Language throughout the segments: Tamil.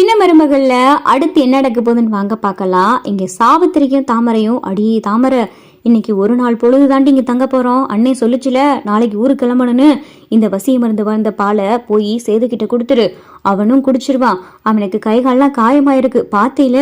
சின்ன மருமகளில் அடுத்து என்ன நடக்க போகுதுன்னு வாங்க பார்க்கலாம். இங்கே சாவித்திரிக்கும் தாமரையும் அடி தாமரை இன்னைக்கு ஒரு நாள் பொழுது தாண்டி இங்கே தங்க போகிறோம் அண்ணே சொல்லிச்சுல நாளைக்கு ஊருக்கு கிளம்பணும்னு. இந்த வசிய மருந்து வந்த பாலை போய் சேதுக்கிட்ட கொடுத்துரு. அவனும் குடிச்சிருவான். அவனுக்கு கைகால்லாம் காயமாயிருக்கு. பாத்தியில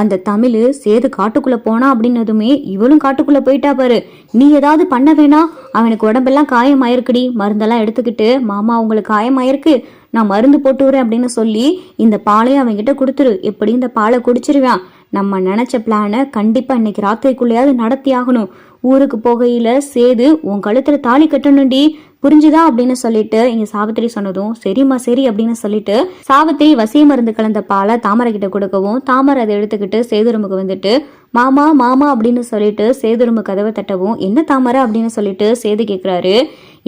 அந்த தமிழ் சேது காட்டுக்குள்ள போனா அப்படின்னதுமே இவளும் காட்டுக்குள்ள போயிட்டா பாரு. நீ ஏதாவது பண்ண வேணாம் அவனுக்கு உடம்பெல்லாம் காயமாயிருக்குடி. மருந்தெல்லாம் எடுத்துக்கிட்டு மாமா உங்களுக்கு காயமாயிருக்கு. நான் மருந்து போட்டு வரேன் அப்படின்னு சொல்லி இந்த பாலையும் அவன்கிட்ட கொடுத்துரு. எப்படி இந்த பாலை குடிச்சிருவான்? நம்ம நினைச்ச பிளானை கண்டிப்பாக இன்னைக்கு ராத்திரிக்குள்ளேயாவது நடத்தி ஆகணும். ஊருக்கு போகையில் சேது உன் கழுத்தில் தாலி கட்டணும்டி. புரிஞ்சுதா? அப்படின்னு சொல்லிட்டு இங்க சாவித்திரி சொன்னதும் சரிம்மா சரி அப்படின்னு சொல்லிட்டு சாவித்திரி வசிய மருந்து கலந்த பாலை தாமரை கிட்ட கொடுக்கவும் தாமரை அதை எடுத்துக்கிட்டு சேதுருமுக்கு வந்துட்டு மாமா மாமா அப்படின்னு சொல்லிட்டு சேதுருமு கதவை தட்டவும் என்ன தாமரை? அப்படின்னு சொல்லிட்டு சேது கேட்குறாரு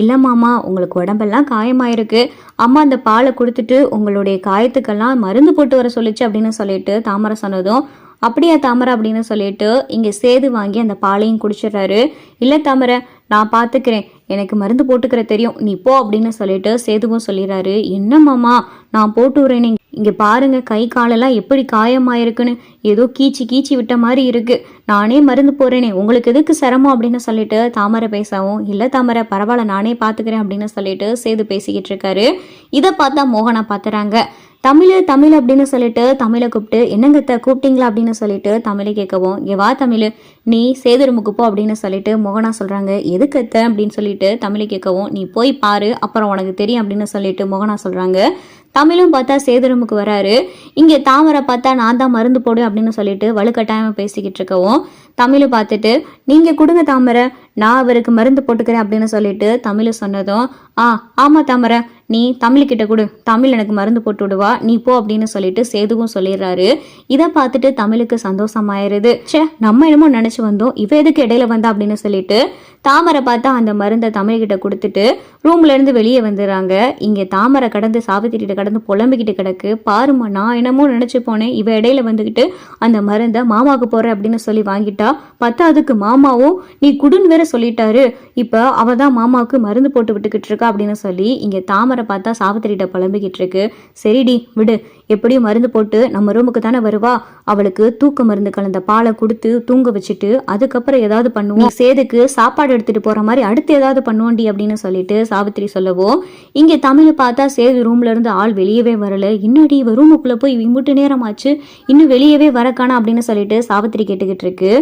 இல்லை மாமா உங்களுக்கு உடம்பெல்லாம் காயமாயிருக்கு. அம்மா அந்த பாலை கொடுத்துட்டு உங்களுடைய காயத்துக்கெல்லாம் மருந்து போட்டு வர சொல்லிச்சு அப்படின்னு சொல்லிட்டு தாமரை சொன்னதும் அப்படியா தாமரை அப்படின்னு சொல்லிட்டு இங்கே சேது வாங்கி அந்த பாலையும் குடிச்சிடுறாரு. இல்லை தாமரை நான் பார்த்துக்கிறேன் எனக்கு மருந்து போட்டுக்கிற தெரியும். நீ போ அப்படின்னு சொல்லிட்டு சேதுவும் சொல்லிடுறாரு. என்ன மாமா நான் போட்டு விடுறேன் இங்கே பாருங்க கை காலெல்லாம் எப்படி காயமாயிருக்குன்னு. ஏதோ கீச்சி கீச்சி விட்ட மாதிரி இருக்கு. நானே மருந்து போறேனே உங்களுக்கு எதுக்கு சிரமம் அப்படின்னு சொல்லிட்டு தாமரை பேசவும் இல்லை தாமரை பரவாயில்ல நானே பார்த்துக்கிறேன் அப்படின்னு சொல்லிட்டு சேது பேசிக்கிட்டு இருக்காரு. இதை பார்த்தா மோகனா பார்த்துறாங்க தமிழ் தமிழ் அப்படின்னு சொல்லிட்டு தமிழை கூப்பிட்டு என்னங்கத்த கூப்பிட்டீங்களா? அப்படின்னு சொல்லிட்டு தமிழை கேட்கவும் இங்கே வா தமிழ் நீ சேதுருமுக்கு போ அப்படின்னு சொல்லிட்டு மோகனா சொல்கிறாங்க எதுக்கத்த அப்படின்னு சொல்லிட்டு தமிழை கேட்கவும் நீ போய் பாரு அப்புறம் உனக்கு தெரியும் அப்படின்னு சொல்லிட்டு மோகனா சொல்கிறாங்க தமிழும் பார்த்தா சேதுரமுக்கு வராரு. இங்கே தாமரை பார்த்தா நான் தான் மருந்து போடு அப்படின்னு சொல்லிட்டு வலுக்கட்டாயமாக பேசிக்கிட்டு இருக்கவும் தமிழ் பார்த்துட்டு நீங்கள் கொடுங்க தாமரை நான் அவருக்கு மருந்து போட்டுக்கிறேன் அப்படின்னு சொல்லிட்டு தமிழ் சொன்னதும் ஆ ஆமாம் தாமரை நீ தமிழ்கிட்ட கொடு தமிழ் எனக்கு மருந்து போட்டு விடுவா நீ போ அப்படின்னு சொல்லிட்டு சேதுவும் சொல்லிடுறாரு. இதை பார்த்துட்டு தமிழுக்கு சந்தோஷமாயிருது. ச்சே நம்ம என்னமோ நினச்சி வந்தோம் இவ எதுக்கு இடையில வந்தா அப்படின்னு சொல்லிட்டு தாமரை பார்த்தா அந்த மருந்தை தமிழ்கிட்ட கொடுத்துட்டு ரூம்ல இருந்து வெளியே வந்துடுறாங்க. இங்கே தாமரை கடந்து சாவித்திரிட்ட கடந்து புலம்பிக்கிட்டு கிடக்கு. பாருமா நான் என்னமோ நினச்சி போனேன். இவ இடையில வந்துக்கிட்டு அந்த மருந்தை மாமாவுக்கு போகிறேன் அப்படின்னு சொல்லி வாங்கிட்டா. பத்தாவதுக்கு மாமாவும் நீ குடுன்னு வேற சொல்லிட்டாரு. இப்போ அவ தான் மாமாவுக்கு மருந்து போட்டு விட்டுக்கிட்டு இருக்கா அப்படின்னு சொல்லி இங்கே தாமரை பார்த்தா சாவித்திரிட்ட புலம்பிக்கிட்டு இருக்கு. சரிடி விடு. எப்படியும் மருந்து போட்டு நம்ம ரூமுக்கு தானே வருவா? அவளுக்கு தூக்க மருந்து கலந்த பாலை கொடுத்து தூங்க வச்சுட்டு அதுக்கப்புறம் ஏதாவது பண்ணுவோம். சேதுக்கு சாப்பாடு எடுத்துட்டு போற மாதிரி அடுத்து ஏதாவது பண்ணுவோண்டி அப்படின்னு சொல்லிட்டு சாவித்திரி சொல்லவோ இங்க தமிழ் பார்த்தா சேது ரூம்ல இருந்து ஆள் வெளியவே வரல. இன்னடி இவ ரூமுக்குள்ள போய் இம்புட்டு நேரமாச்சு இன்னும் வெளியவே வரக்கானா அப்படின்னு சொல்லிட்டு சாவித்திரி கேட்டுக்கிட்டு இருக்கு.